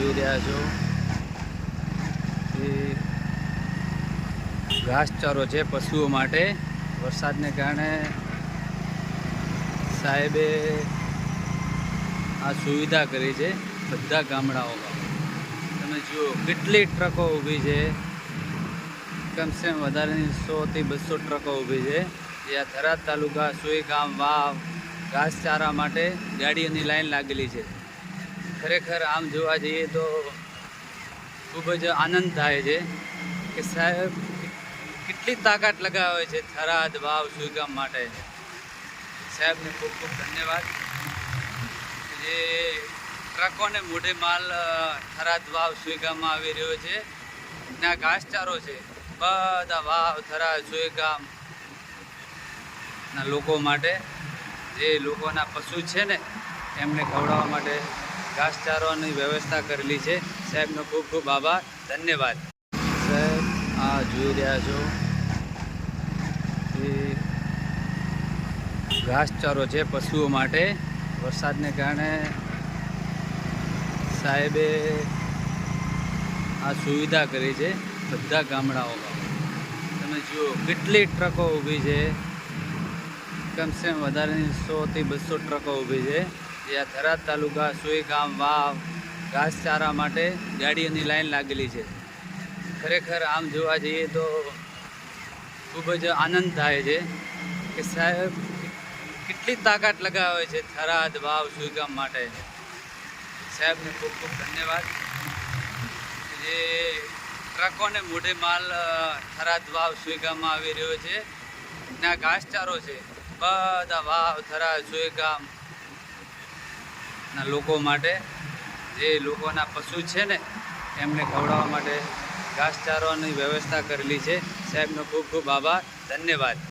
જોઈ રહ્યા છો એ ઘાસચારો છે પશુઓ માટે. વરસાદને કારણે સાહેબે આ સુવિધા કરી છે બધા ગામડાઓમાં. તમે જુઓ, કેટલી ટ્રકો ઊભી છે. કમસે કમ વધારેની સોથી બસો ટ્રકો ઊભી છે. જે આ થરાદ તાલુકા સુઈ ગામ વાવ ઘાસચારા માટે ગાડીઓની લાઈન લાગેલી છે. ખરેખર આમ જોવા જઈએ તો ખૂબ જ આનંદ થાય છે કે સાહેબ, કેટલી તાકાત લગાવે છે થરાદ વાવ સુઈગામ માટે? સાહેબને ખૂબ ખૂબ ધન્યવાદ. જે ટ્રકોને મોઢે માલ થરાદ વાવ સુઈગામમાં આવી રહ્યો છે? ત્યાં ઘાસચારો છે. બધા વાવ થરાદ સુઈગામ ના, લોકો માટે, જે લોકોના પશુ છે ને, એમને ખવડાવવા માટે ઘાસચારોની વ્યવસ્થા કરેલી છે. સાહેબનો ખૂબ ખૂબ આભાર. ધન્યવાદ. સાહેબ, આ જોઈ રહ્યા છો એ ઘાસચારો છે પશુઓ માટે. વરસાદને કારણે સાહેબે આ સુવિધા કરી છે બધા ગામડાઓમાં. તમે જુઓ, કેટલી ટ્રકો ઊભી છે. કમસે કમ વધારેની સોથી બસો ટ્રકો ઊભી છે. જે થરાદ તાલુકા સુઈ ગામ વાવ ઘાસચારા માટે ગાડીઓની લાઈન લાગેલી છે. ખરેખર આમ જોવા જઈએ તો ખૂબ જ આનંદ થાય છે કે સાહેબ, કેટલી તાકાત લગાવે છે થરાદ વાવ સુઈગામ માટે. સાહેબને ખૂબ ખૂબ ધન્યવાદ. જે ટ્રકોને મોઢે માલ થરાદ વાવ સુઈગામમાં આવી રહ્યો છે. ત્યાં ઘાસચારો છે. બધા વાવ, થરાદ સુઈગામ ના લોકો માટે, જે લોકોના પશુ છે ને, એમને ખવડાવવા માટે ઘાસચારોની વ્યવસ્થા કરેલી છે. સાહેબનો ખૂબ ખૂબ આભાર. ધન્યવાદ.